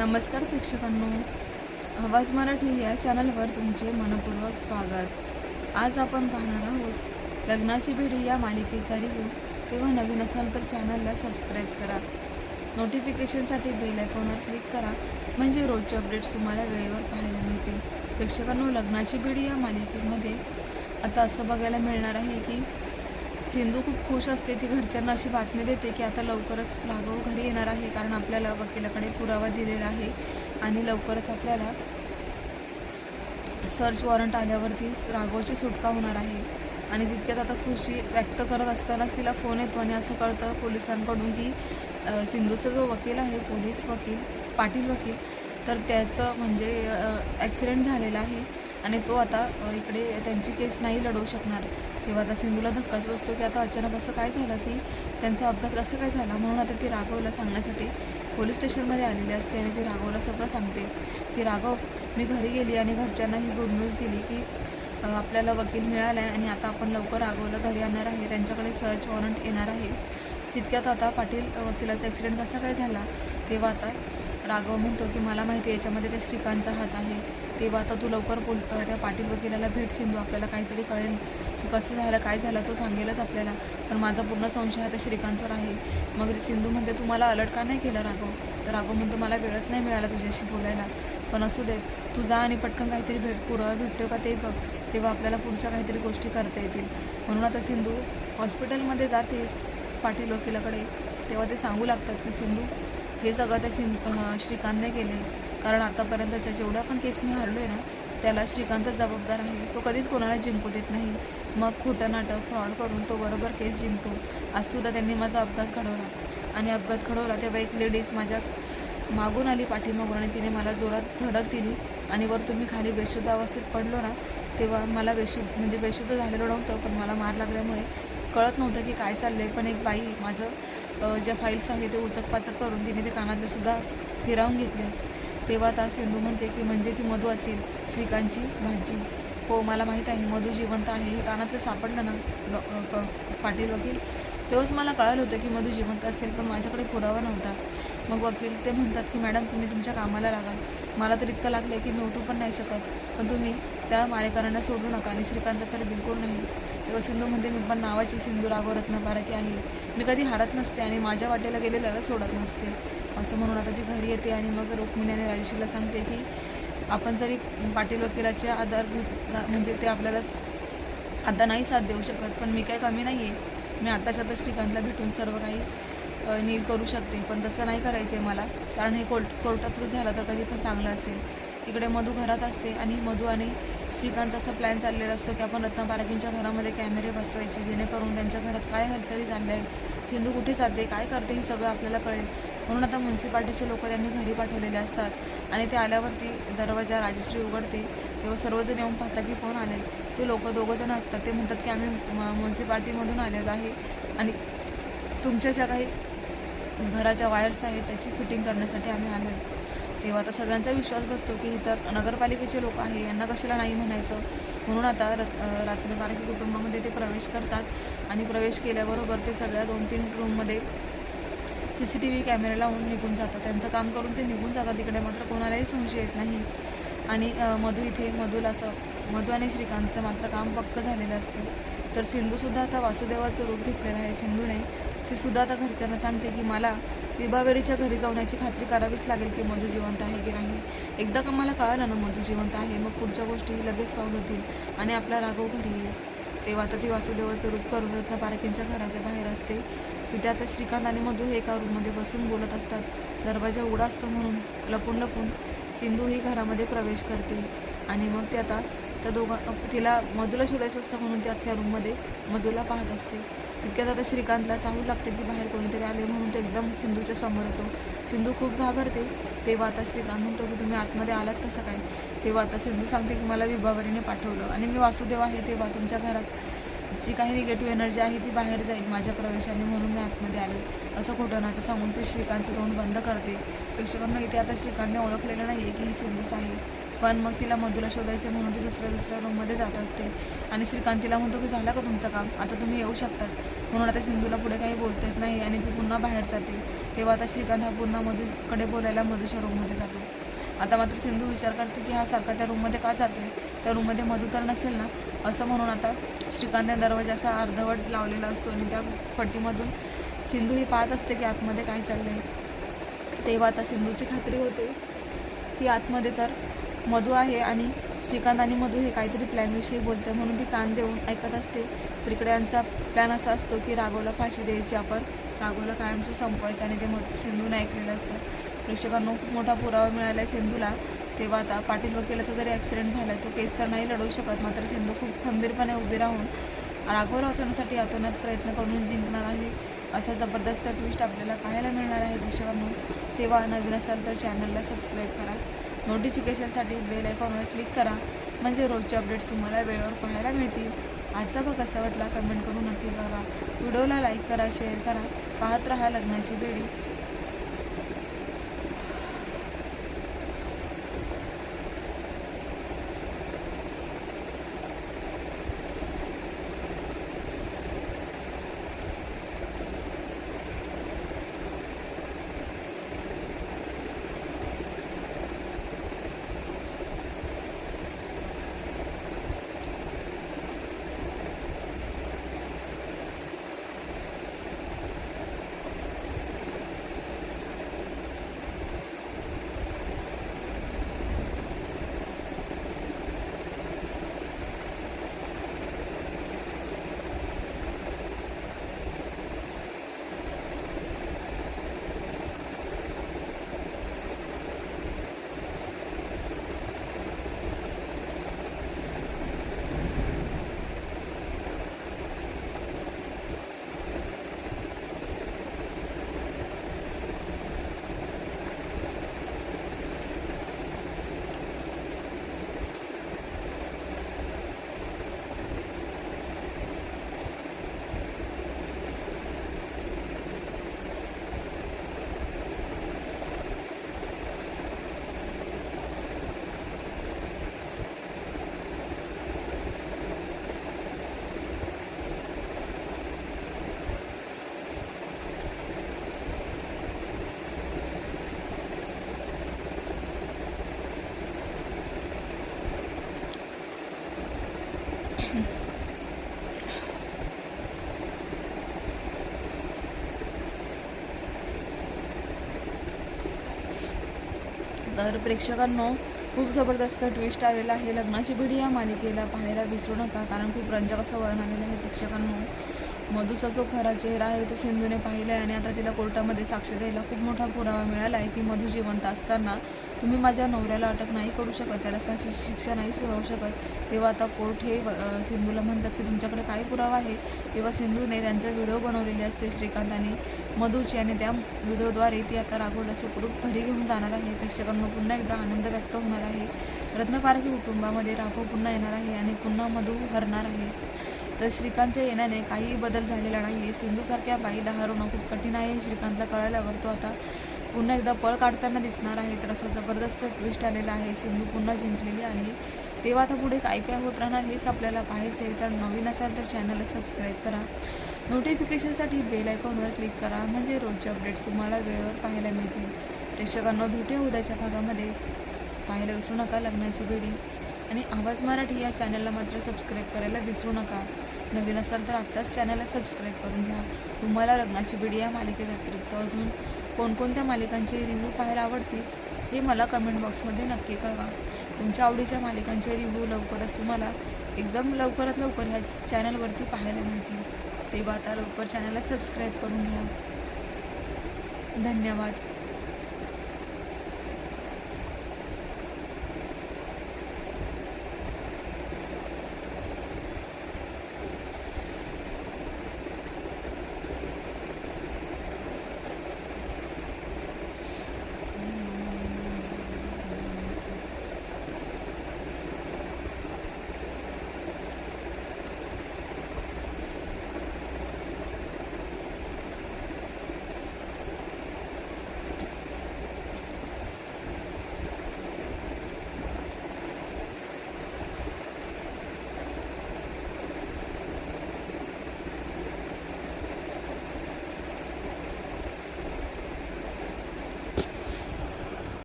नमस्कार प्रेक्षकांनो. आवाज मराठी या चॅनलवर तुमचे मनपूर्वक स्वागत. आज आपण पाहणार आहोत लग्नाची भेडी या मालिकेचा रिव्ह्यू तेव्हा नवीन असाल तर चॅनलला सबस्क्राईब करा. नोटिफिकेशनसाठी बेल आयकॉनवर क्लिक करा म्हणजे रोजचे अपडेट्स तुम्हाला वेळेवर पाहायला मिळतील. प्रेक्षकांनो लग्नाची बेडी या मालिकेमध्ये आता असं बघायला मिळणार आहे की सिंधू खूप खुश असते. ती घरच्यांना अशी बातमी देते की आता लवकरच राघव घरी येणार आहे कारण आपल्याला वकिलाकडे पुरावा दिलेला आहे आणि लवकरच आपल्याला सर्च वॉरंट आल्यावरती राघवची सुटका होणार आहे. आणि तितक्यात आता खुशी व्यक्त करत असतानाच तिला फोन येतो आणि असं कळतं पोलिसांकडून की सिंधूचा जो वकील आहे पोलीस वकील पाटील वकील तर त्याचं म्हणजे ॲक्सिडेंट झालेला आहे आणि तो आता इकडे त्यांची केस नाही लढवू शकणार. तेव्हा आता सिंधूला धक्काच बसतो की आता अचानक असं काय झालं की त्यांचा अपघात कसं काय झाला? म्हणून आता ती राघवला सांगण्यासाठी पोलीस स्टेशनमध्ये आलेली असते आणि ती राघवला सगळं सांगते. की राघव मी घरी गेली आणि घरच्यांना ही गुड न्यूज दिली की आपल्याला वकील मिळाला आहे आणि आता आपण लवकर राघवला घरी आणणार आहे. त्यांच्याकडे सर्च वॉरंट येणार आहे. तितक्यात आता पाटील वकिलाचा ॲक्सिडेंट कसा काय झाला? तेव्हा आता राघव म्हणतो की मला माहिती आहे याच्यामध्ये त्या श्रीकांतचा हात आहे. तेव्हा आता तू लवकर पोल त्या पाटील वकिलाला भेट सिंधू. आपल्याला काहीतरी कळेल की कसं झालं काय झालं तो सांगेलच आपल्याला. पण माझा पूर्ण संशय हा श्रीकांतवर आहे. मग सिंधू म्हणते तू मला अलर्ट का नाही केलं राघव? तर राघव म्हणतो मला वेळच नाही मिळाला तुझ्याशी बोलायला. पण असू दे तू जा आणि पटकन काहीतरी भेट पुरावा भेटतो का ते बघ. तेव्हा आपल्याला पुढच्या काहीतरी गोष्टी करता येतील. म्हणून आता सिंधू हॉस्पिटलमध्ये जाते पाटील वकिलाकडे तेव्हा ते सांगू लागतात की सिंधू हे सगळं त्या सिं श्रीकांतने केले कारण आतापर्यंतच्या जेवढ्या पण केस मी हारलो आहे ना त्याला श्रीकांतच जबाबदार आहे. तो कधीच कोणाला जिंकू देत नाही. मग खोटं नाटक फ्रॉड करून तो बरोबर केस जिंकतो. आजसुद्धा त्यांनी माझा अपघात घडवला. आणि अपघात घडवला तेव्हा एक लेडीज माझ्या मागून आली पाठीमागून आणि तिने मला जोरात धडक दिली. आणि वर तुम्ही खाली बेशुद्ध अवस्थेत पडलो ना तेव्हा मला बेशुद्ध म्हणजे बेशुद्ध झालेलं नव्हतं पण मला मार लागल्यामुळे कळत नव्हतं की काय चाललं आहे पण एक बाई माझं ज्या फाईल्स आहे ते उचकपाचक करून तिने ते कानातले सुद्धा फिरावून घेतले. तेव्हा आता सिंधू म्हणते की म्हणजे ती मधू असेल श्रीकांतची भाजी हो मला माहीत आहे मधू जिवंत आहे हे कानातलं सापडलं ना पाटील वकील? तेव्हाच मला कळालं होतं की मधू जिवंत असेल पण माझ्याकडे पुरावा नव्हता. मग वकील ते म्हणतात की मॅडम तुम्ही तुमच्या कामाला लागा. मला तर इतकं लागलं आहे की मी उठू पण नाही शकत. पण तुम्ही त्या मारेकरांना सोडू नका. आणि श्रीकांत तर बिलकुल नाही. तेव्हा सिंधू म्हणते मी पण नावाची सिंधू राघव रत्नपारखी आहे. मी कधी हारत नसते आणि माझ्या वाटेला गेलेल्याला सोडत नसते. असं म्हणून आता ती घरी येते आणि मग रुक्मिणी आणि सांगते की आपण जरी पाटील वकिलाचे आधार घेतला म्हणजे ते आपल्याला आता नाही साथ देऊ शकत. पण मी काही कमी नाही आहे मी आताच्या आता श्रीकांतला भेटून सर्व काही नील करू शकते. पण तसं नाही करायचं आहे मला. कारण हे कोर्ट कोर्टात थ्रू झालं तर कधी पण चांगलं असेल. इकडे मधू घरात असते आणि मधू आणि श्रीकांतचा असा प्लॅन चाललेला असतो की आपण रत्नापारकींच्या घरामध्ये कॅमेरे बसवायचे जेणेकरून त्यांच्या घरात काय हालचाली चालल्या आहे सिंधू कुठे जाते काय करते हे सगळं आपल्याला कळेल. म्हणून आता म्युन्सिपाल्टीचे लोक त्यांनी घरी पाठवलेले असतात आणि ते आल्यावरती दरवाजा राजश्री उघडते. तेव्हा सर्वजण येऊन पाहता की कोण आले ते लोक दोघंजण असतात. ते म्हणतात की आम्ही म- म्युन्सिपाल्टीमधून आलेलो आहे आणि तुमच्या ज्या काही घराच्या वायर्स आहेत त्याची फिटिंग करण्यासाठी आम्ही आलो आहे तेव्हा आता सगळ्यांचा विश्वास बसतो की इतर नगरपालिकेचे लोक आहे यांना कशाला नाही म्हणायचं? म्हणून आता रत् रत्नपारखी कुटुंबामध्ये ते प्रवेश करतात आणि प्रवेश केल्याबरोबर ते सगळ्या दोन तीन रूममध्ये C C T V camera लावून निघून जातात. त्यांचं काम करून ते निघून जातात. तिकडे मात्र कोणालाही संशय येत नाही. आणि मधू इथे मधूला असं मधू आणि श्रीकांतचं मात्र काम पक्क झालेलं असतं. तर सिंधूसुद्धा आता वासुदेवाचं रूप घेतलेलं आहे. सिंधूने ती सुद्धा आता घरच्यांना सांगते की मला विभावेरीच्या घरी जाऊन याची खात्री करावीच लागेल की मधू जिवंत आहे की नाही. एकदा का मला कळालं ना मधू जिवंत आहे मग पुढच्या गोष्टी लगेच सॉल्व होतील आणि आपला राघव घरी येईल. तेव्हा आता ती वासुदेवाचं रूप करून रत्न पारखेंच्या घराच्या बाहेर असते. तिथे आता श्रीकांत आणि मधू हे एका रूममध्ये बसून बोलत असतात. दरवाजा उघडा असतो म्हणून लपून लपून सिंधू ही घरामध्ये प्रवेश करते. आणि मग ते आता त्या दोघां तिला मधूला शोधायचं असतं म्हणून ती अख्ख्या रूममध्ये मधूला पाहत असते. तितक्यात आता श्रीकांतला चाहू लागते की बाहेर कोणीतरी आले म्हणून तो एकदम सिंधूच्या समोर येतो. सिंधू खूप घाबरते. तेव्हा आता श्रीकांत म्हणतो की तुम्ही आतमध्ये आलाच कसं काय? तेव्हा आता सिंधू सांगते की मला विभावरीने पाठवलं. आणि मी वासुदेव आहे तेव्हा तुमच्या घरात जी काही निगेटिव्ह एनर्जी आहे ती बाहेर जाईल माझ्या प्रवेशाने म्हणून मी आतमध्ये आले. असं खोटं नाटं सांगून ते श्रीकांतचं तोंड बंद करते. प्रेक्षकांना इथे आता श्रीकांतने ओळखलेलं नाही आहे की ही सिंधूच आहे. पण मग तिला मधूला शोधायचं म्हणून ती दुसऱ्या दुसऱ्या रूममध्ये जात असते. आणि श्रीकांत तिला म्हणतो की झालं का तुमचं काम? आता तुम्ही येऊ शकतात म्हणून आता सिंधूला पुढे काही बोलता येत नाही आणि ती पुन्हा बाहेर जाते. तेव्हा आता श्रीकांत हा पुन्हा मधूकडे बोलायला मधूच्या रूममध्ये जातो. आता मात्र सिंधू विचार करते की हा सारखा त्या रूममध्ये का जातोय? त्या रूममध्ये मधू तर नसेल ना? असं म्हणून आता श्रीकांतने दरवाजा असा अर्धवट लावलेला असतो आणि त्या फटीमधून सिंधू ही पाहत असते की आतमध्ये काय चाललंय. तेव्हा आता सिंधूची खात्री होते की आतमध्ये तर मधू आहे आणि श्रीकांत आणि मधू हे काहीतरी प्लॅनविषयी बोलते म्हणून ती कान देऊन ऐकत असते. तिकडे यांचा प्लॅन असा असतो की राघवला फाशी द्यायची आपण राघवला कायमचं संपवायचं आणि ते मधू सिंधूने ऐकलेलं असतं. प्रेक्षकांना खूप मोठा पुरावा मिळाला आहे सिंधूला. तेव्हा आता पाटील वकिलाचा जरी ॲक्सिडेंट झाला तो केस तर नाही लढवू शकत. मात्र सिंधू खूप खंबीरपणे उभी राहून राघव वाचवण्यासाठी अतोनात प्रयत्न करून जिंकणार आहे असा जबरदस्त ट्विस्ट आपल्याला पाहायला मिळणार आहे प्रेक्षकांनो. तेव्हा नवीन असाल तर चॅनलला सबस्क्राईब करा. नोटिफिकेशनसाठी बेल आयकॉनवर क्लिक करा. म्हणजे रोजचे अपडेट्स तुम्हाला वेळेवर पाहायला मिळतील. आजचा भाग कसा वाटला? कमेंट करून नक्की करा व्हिडिओला लाईक करा शेअर करा. पाहत राहा लग्नाची बेडी. तर प्रेक्षकांनो खूप जबरदस्त ट्विस्ट आलेला आहे. लग्नाची भिडी या मालिकेला पाहायला विसरू नका कारण खूप रंजक असं वळण आलेलं आहे प्रेक्षकांना मधूचा जो खरा चेहरा आहे तो सिंधूने पाहिला आहे आणि आता तिला कोर्टामध्ये साक्ष द्यायला खूप मोठा पुरावा मिळाला आहे की मधू जिवंत असताना तुम्ही माझ्या नवऱ्याला अटक नाही करू शकत त्याला फाशीची शिक्षा नाही सुनावू शकत. तेव्हा आता कोर्ट हे सिंधूला म्हणतात की तुमच्याकडे काय पुरावा आहे? तेव्हा सिंधूने त्यांचा व्हिडिओ बनवलेली असते श्रीकांत आणि मधूची आणि त्या व्हिडिओद्वारे ती आता राघवला सुखरूप घरी घेऊन जाणार आहे. प्रेक्षकांना पुन्हा एकदा आनंद व्यक्त होणार आहे. रत्नपारखी कुटुंबामध्ये राघव पुन्हा येणार आहे आणि पुन्हा मधू हरणार आहे. तर श्रीकांतच्या येण्याने काहीही बदल झालेला नाही आहे सिंधूसारख्या बाईला हरवणं खूप कठीण आहे. श्रीकांतला कळाल्यावर तो आता पुन्हा एकदा पळ काढताना दिसणार आहे. तर असं जबरदस्त ट्विस्ट आलेला आहे. सिंधू पुन्हा जिंकलेली आहे. तेव्हा आता पुढे काय काय होत राहणार हेच आपल्याला पाहायचं आहे तर नवीन असाल तर चॅनलला सबस्क्राईब करा. नोटिफिकेशनसाठी बेल आयकॉनवर क्लिक करा. म्हणजे रोजचे अपडेट्स तुम्हाला वेळेवर पाहायला मिळतील. प्रेक्षकांना भेटूया उद्याच्या भागामध्ये. पाहायला विसरू नका लग्नाची पिढी. आणि आवाज मराठी या चॅनलला मात्र सबस्क्राईब करायला विसरू नका. नवीन असाल तर आत्ताच चॅनलला सबस्क्राईब करून घ्या. तुम्हाला लग्नाची पिढी या मालिकेव्यतिरिक्त अजून कोणकोणत्या मालिकांचे रिव्ह्यू पाहायला आवडतील हे मला कमेंट बॉक्समध्ये नक्की कळवा. तुमच्या आवडीच्या मालिकांचे रिव्ह्यू लवकरच तुम्हाला एकदम लवकरात लवकर ह्या चॅनलवरती पाहायला मिळतील. तेव्हा आता लवकर चॅनलला सबस्क्राईब करून घ्या. धन्यवाद.